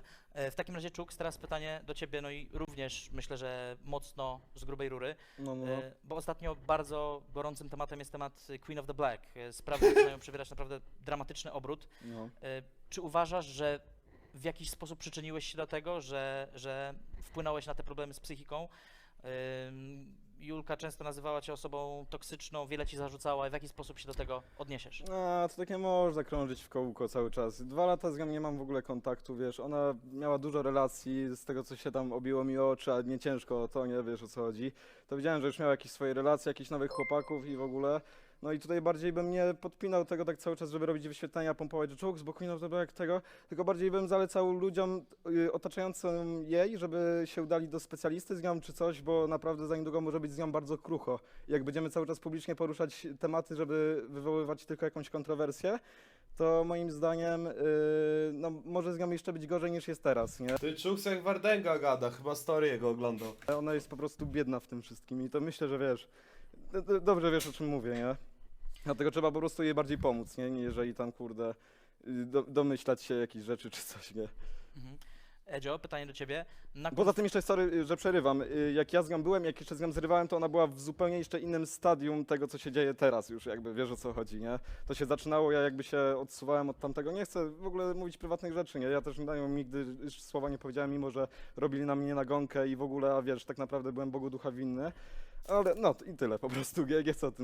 Dobrze. E, W takim razie, Czuk, teraz pytanie do ciebie, no i również myślę, że mocno z grubej rury, No, no. e, bo ostatnio bardzo gorącym tematem jest temat Queen of the Black. E, Sprawy zaczynają przybierać naprawdę dramatyczny obrót. no. Czy uważasz, że w jakiś sposób przyczyniłeś się do tego, że, że wpłynąłeś na te problemy z psychiką? Julka często nazywała cię osobą toksyczną, wiele ci zarzucała. W jaki sposób się do tego odniesiesz? A, to tak nie można krążyć w kołko cały czas. Dwa lata z nią nie mam w ogóle kontaktu, wiesz, ona miała dużo relacji, z tego co się tam obiło mi oczy, a nie ciężko o to, nie wiesz o co chodzi. To widziałem, że już miała jakieś swoje relacje, jakichś nowych chłopaków i w ogóle. No i tutaj bardziej bym nie podpinał tego tak cały czas, żeby robić wyświetlenia, pompować czołg z boku to jak tego, tylko bardziej bym zalecał ludziom y, otaczającym jej, żeby się udali do specjalisty z nią czy coś, bo naprawdę za niedługo może być z nią bardzo krucho. Jak będziemy cały czas publicznie poruszać tematy, żeby wywoływać tylko jakąś kontrowersję, to moim zdaniem y, no, może z nią jeszcze być gorzej niż jest teraz, nie? Ty Czuks jak Wardęga gada, chyba story jego oglądał. Ona jest po prostu biedna w tym wszystkim i to myślę, że wiesz, d- d- dobrze wiesz o czym mówię, nie? Dlatego trzeba po prostu jej bardziej pomóc, nie? jeżeli tam, kurde, y, do, domyślać się jakichś rzeczy czy coś, nie? Mhm. Edzio, pytanie do ciebie. Na Poza tym jeszcze, sorry, y, że przerywam, y, jak ja z nią byłem, jak jeszcze z nią zrywałem, to ona była w zupełnie jeszcze innym stadium tego, co się dzieje teraz już, jakby wiesz o co chodzi, nie? To się zaczynało, ja jakby się odsuwałem od tamtego, nie chcę w ogóle mówić prywatnych rzeczy, nie? Ja też na nią nigdy słowa nie powiedziałem, mimo że robili na mnie nagonkę i w ogóle, a wiesz, tak naprawdę byłem Bogu ducha winny, ale no i tyle po prostu, nie, nie chcę o tym